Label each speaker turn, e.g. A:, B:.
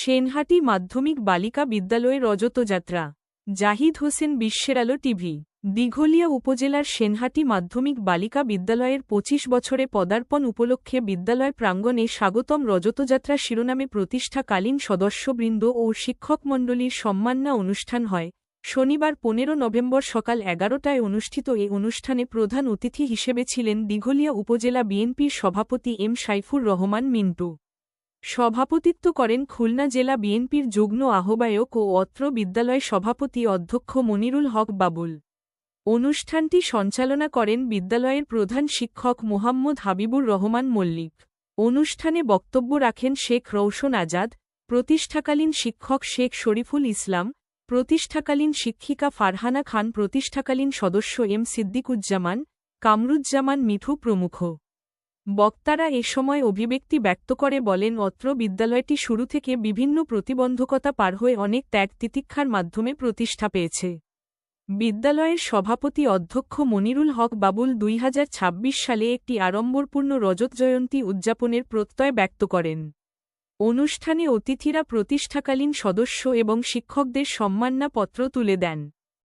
A: সেনহাটি মাধ্যমিক বালিকা বিদ্যালয়ে রজতযাত্রা জাহিদ হোসেন বিশ্বের আলো টিভি। দিঘলিয়া উপজেলার সেনহাটি মাধ্যমিক বালিকা বিদ্যালয়ের ২৫ বছরে পদার্পণ উপলক্ষে বিদ্যালয় প্রাঙ্গণে স্বাগতম রজতযাত্রা শিরোনামে প্রতিষ্ঠাকালীন সদস্যবৃন্দ ও শিক্ষকমণ্ডলীর সম্মাননা অনুষ্ঠান হয়। শনিবার পনেরো নভেম্বর সকাল এগারোটায় অনুষ্ঠিত এ অনুষ্ঠানে প্রধান অতিথি হিসেবে ছিলেন দিঘলিয়া উপজেলা বিএনপির সভাপতি এম সাইফুর রহমান মিন্টু। সভাপতিত্ব করেন খুলনা জেলা বিএনপির যুগ্ম আহ্বায়ক ও অত্র বিদ্যালয় সভাপতি অধ্যক্ষ মনিরুল হক বাবুল। অনুষ্ঠানটি সঞ্চালনা করেন বিদ্যালয়ের প্রধান শিক্ষক মোহাম্মদ হাবিবুর রহমান মল্লিক। অনুষ্ঠানে বক্তব্য রাখেন শেখ রৌশন আজাদ, প্রতিষ্ঠাকালীন শিক্ষক শেখ শরীফুল ইসলাম, প্রতিষ্ঠাকালীন শিক্ষিকা ফারহানা খান, প্রতিষ্ঠাকালীন সদস্য এম সিদ্দিকুজ্জামান, কামরুজ্জামান মিঠু প্রমুখ। বক্তারা এ সময় অভিব্যক্তি ব্যক্ত করে বলেন, অত্র বিদ্যালয়টি শুরু থেকে বিভিন্ন প্রতিবন্ধকতা পার হয়ে অনেক ত্যাগ তিতিক্ষার মাধ্যমে প্রতিষ্ঠা পেয়েছে। বিদ্যালয়ের সভাপতি অধ্যক্ষ মনিরুল হক বাবুল দুই হাজার ছাব্বিশ সালে একটি আড়ম্বরপূর্ণ রজত জয়ন্তী উদযাপনের প্রত্যয় ব্যক্ত করেন। অনুষ্ঠানে অতিথিরা প্রতিষ্ঠাকালীন সদস্য এবং শিক্ষকদের সম্মাননা পত্র তুলে দেন।